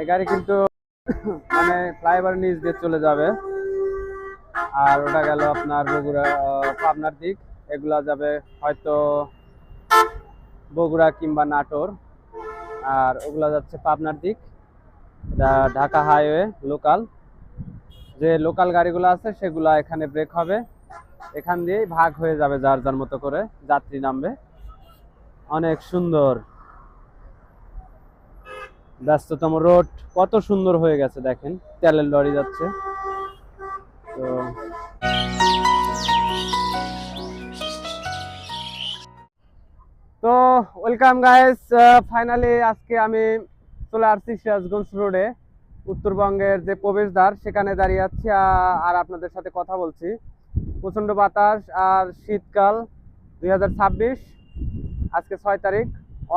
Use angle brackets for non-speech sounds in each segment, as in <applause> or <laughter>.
এই গাড়ি কিন্তু মানে ফ্লাইওভার নিচ দিয়ে চলে যাবে। আর ওটা গেল আপনার বগুড়া পাবনার দিক। এগুলা যাবে হয়তো বগুড়া কিংবা নাটোর। আর ওগুলা যাচ্ছে পাবনার দিক। Dhaka highway local. যে লোকাল গাড়িগুলো আছে, সেগুলা এখানে ব্রেক হবে। এখান দিয়েই ভাগ হয়ে যাবে যার যার মতো করে যাত্রী নামবে। অনেক সুন্দর। ব্যস্ততম রোড, কত সুন্দর হয়ে গেছে দেখেন, তেলের লরি যাচ্ছে। তো তো ওয়েলকাম গাইস ফাইনালি আজকে আমি চলে আসছি সিরাজগঞ্জ রোডে উত্তরবঙ্গের যে প্রবেশদ্বার, সেখানে দাঁড়িয়ে আছি আর আপনাদের সাথে কথা বলছি। প্রচণ্ড বাতাস আর শীতকাল দুই হাজার ছাব্বিশ, আজকে ছয় তারিখ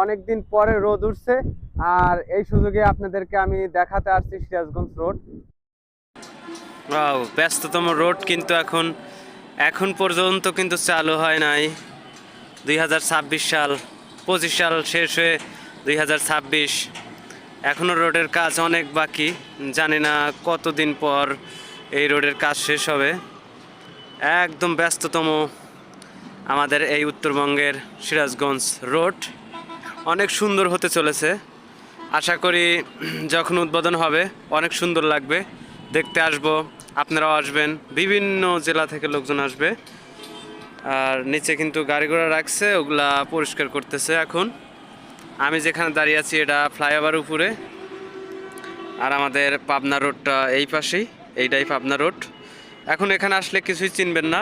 অনেক দিন পরে রোদ উঠছে। আর এই সুযোগে আপনাদেরকে আমি দেখাতে আসছি সিরাজগঞ্জ রোড। ব্যস্ততম রোড কিন্তু এখন এখন পর্যন্ত কিন্তু চালু হয় নাই। দুই হাজার ছাব্বিশ সাল, পঁচিশ সাল শেষ হয়ে দুই হাজার ছাব্বিশ। এখনও রোডের কাজ অনেক বাকি, জানি না কতদিন পর এই রোডের কাজ শেষ হবে। একদম ব্যস্ততম আমাদের এই উত্তরবঙ্গের সিরাজগঞ্জ রোড। অনেক সুন্দর হতে চলেছে। আশা করি যখন উদ্বোধন হবে, অনেক সুন্দর লাগবে। দেখতে আসব, আপনারাও আসবেন, বিভিন্ন জেলা থেকে লোকজন আসবে। আর নিচে কিন্তু গাড়ি ঘোড়া রাখছে, ওগুলা পরিষ্কার করতেছে এখন। আমি যেখানে দাঁড়িয়ে আছি, এটা ফ্লাইওভার উপরে। আর আমাদের পাবনা রোডটা এই পাশেই, এইটাই পাবনা রোড। এখন এখানে আসলে কিছুই চিনবেন না।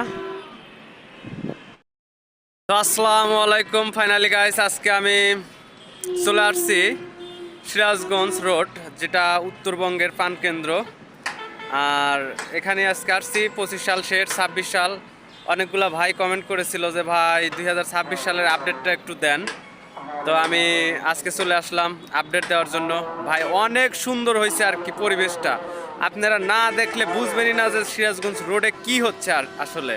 তো আসসালামু আলাইকুম ফাইনালি গাইস আজকে আমি চলে আসছি। সিরাজগঞ্জ রোড, যেটা উত্তরবঙ্গের প্রাণকেন্দ্র আর এখানে আজকে আসছি, পঁচিশ সাল শেষ ছাব্বিশ সাল। অনেকগুলা ভাই কমেন্ট করেছিল যে, ভাই, দুই হাজার ছাব্বিশ সালের আপডেটটা একটু দেন। তো আমি আজকে চলে আসলাম আপডেট দেওয়ার জন্য। ভাই, অনেক সুন্দর হয়েছে আর কি পরিবেশটা। আপনারা না দেখলে বুঝবেনই না যে, সিরাজগঞ্জ রোডে কি হচ্ছে আর আসলে।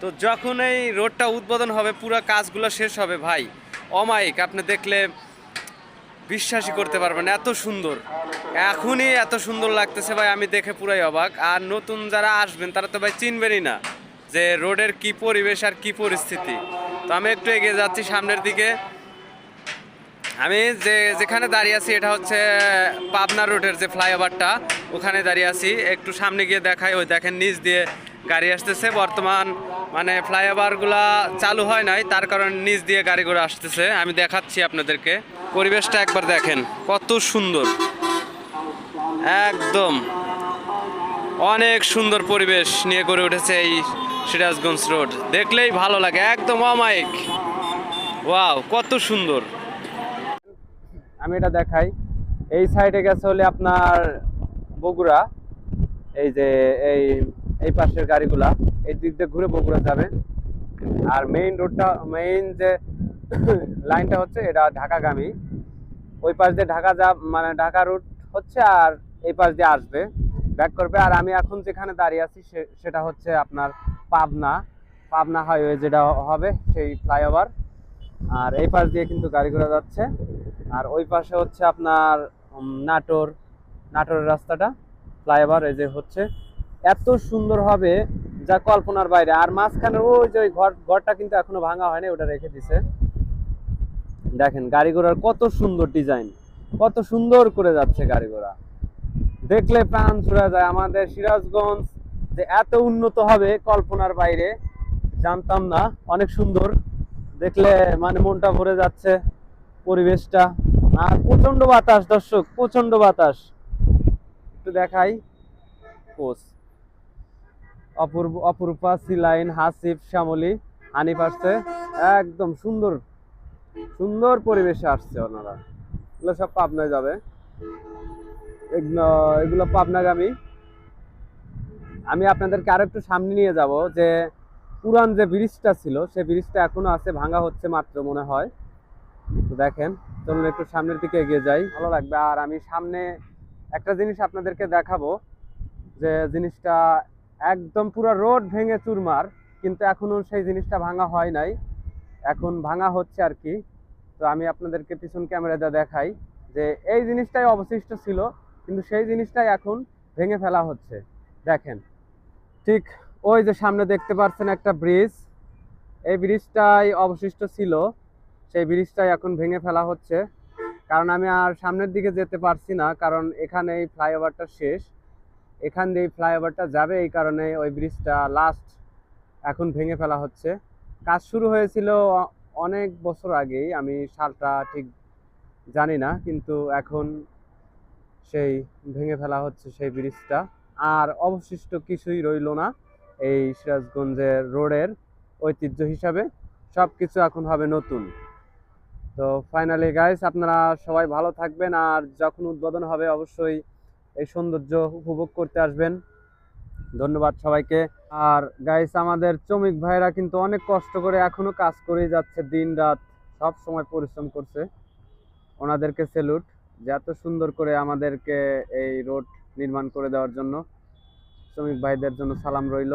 তো যখন এই রোডটা উদ্বোধন হবে, পুরো কাজগুলো শেষ হবে, ভাই অমাইক আপনি দেখলে বিশ্বাসই করতে পারবেন এত সুন্দর। এখনই এত সুন্দর লাগতেছে ভাই, আমি দেখে পুরাই অবাক। আর নতুন যারা আসবেন, তারা তো ভাই চিনবেনই না যে রোডের কি পরিবেশ আর কি পরিস্থিতি। তো আমি একটু এগিয়ে যাচ্ছি সামনের দিকে। আমি যে, যেখানে দাঁড়িয়ে আছি, এটা হচ্ছে পাবনা রোডের যে ফ্লাইওভারটা, ওখানে দাঁড়িয়ে আছি। একটু সামনে গিয়ে দেখাই, ওই দেখেন, নিচ দিয়ে গাড়ি আসতেছে, বর্তমান মানে ফ্লাইওভারগুলা চালু হয় নাই, তার কারণ নিচ দিয়ে গাড়িগুলো আসতেছে। আমি দেখাচ্ছি আপনাদেরকে। পরিবেশটা একবার দেখেন, কত সুন্দর। একদম। অনেক সুন্দর পরিবেশ নিয়ে গড়ে উঠেছে এই সিরাজগঞ্জ রোড। দেখলেই ভালো লাগে, একদম অমায়িক। ওয়াও, কত সুন্দর। আমি এটা দেখাই। এই সাইডে গেছে হলে আপনার বগুড়া। এই যে, এই এই পাশের গাড়িগুলা, এই দিক দিয়ে ঘুরে বগুড়া যাবে আর মেইন রোডটা মেইন যে <coughs> লাইনটা হচ্ছে এটা ঢাকাগামী। ওই পাশ দিয়ে ঢাকা যা মানে ঢাকা রুট হচ্ছে আর এই পাশ দিয়ে আসবে। ব্যাক করবে। আর আমি এখন যেখানে দাঁড়িয়ে আছি সেটা হচ্ছে আপনার পাবনা। পাবনা হাইওয়ে যেটা হবে, সেই ফ্লাইওভার আর এই পাশ দিয়ে কিন্তু গাড়ি ঘোড়া যাচ্ছে। আর ওই পাশে হচ্ছে আপনার নাটোর। নাটোরের রাস্তাটা ফ্লাইওভার এই যে হচ্ছে। এত সুন্দর হবে যা কল্পনার বাইরে। আর মাঝখানে ওই যে ঘর, ঘরটা কিন্তু এখনও ভাঙা হয়নি, ওটা রেখে দিছে। দেখেন, গাড়ি ঘোড়ার কত সুন্দর ডিজাইন, কত সুন্দর করে যাচ্ছে গাড়ি ঘোড়া। দেখলে প্রাণ ছুড়ে যায়। আমাদের সিরাজগঞ্জ যে এত উন্নত হবে কল্পনার বাইরে, জানতাম না, অনেক সুন্দর। দেখলে মানে মনটা ভরে যাচ্ছে পরিবেশটা। আর প্রচণ্ড বাতাস, দর্শক প্রচণ্ড বাতাস। একটু দেখাই। কোচ। অপূর্ব অপরূপা সিলাইন হাসিফ শ্যামলি, হানিফ আসছে। একদম সুন্দর সুন্দর পরিবেশে আসছে ওনারা। এগুলো সব পাবনায় যাবে। এগুলো পাবনাগামী। আমি আপনাদেরকে আরও একটু সামনে নিয়ে যাব যে পুরান যে ব্রিজটা ছিল সেই ব্রিজটা এখনও আছে, ভাঙা হচ্ছে মাত্র মনে হয়। তো দেখেন, চলুন একটু সামনের দিকে এগিয়ে যাই। ভালো লাগবে। আর আমি সামনে একটা জিনিস আপনাদেরকে দেখাবো যে জিনিসটা একদম পুরো রোড ভেঙে চুরমার, কিন্তু এখনও সেই জিনিসটা ভাঙা হয় নাই। এখন ভাঙা হচ্ছে আর কি। তো আমি আপনাদেরকে পিছন ক্যামেরাটা দেখাই যে এই জিনিসটাই অবশিষ্ট ছিল, কিন্তু সেই জিনিসটাই এখন ভেঙে ফেলা হচ্ছে। দেখেন, ঠিক ওই যে সামনে দেখতে পাচ্ছেন একটা ব্রিজ। এই ব্রিজটাই অবশিষ্ট ছিল, সেই ব্রিজটাই এখন ভেঙে ফেলা হচ্ছে। কারণ আমি আর সামনের দিকে যেতে পারছি না, কারণ এখানে এই ফ্লাইওভারটা শেষ। এখান দিয়ে ফ্লাইওভারটা যাবে এই কারণে ওই ব্রিজটা লাস্ট এখন ভেঙে ফেলা হচ্ছে। কাজ শুরু হয়েছিল অনেক বছর আগেই, আমি সালটা ঠিক জানি না, কিন্তু এখন সেই ভেঙে ফেলা হচ্ছে সেই ব্রিজটা। আর অবশিষ্ট কিছুই রইল না এই সিরাজগঞ্জের রোডের ঐতিহ্য হিসাবে। সব কিছু এখন হবে নতুন। তো ফাইনালি গাইস আপনারা সবাই ভালো থাকবেন, আর যখন উদ্বোধন হবে অবশ্যই এই সৌন্দর্য উপভোগ করতে আসবেন। ধন্যবাদ সবাইকে। আর গাইস আমাদের শ্রমিক ভাইরা কিন্তু অনেক কষ্ট করে এখনও কাজ করে যাচ্ছে দিন রাত সব সময় পরিশ্রম করছে। ওনাদেরকে সেলুট যে এত সুন্দর করে আমাদেরকে এই রোড নির্মাণ করে দেওয়ার জন্য। শ্রমিক ভাইদের জন্য সালাম রইল।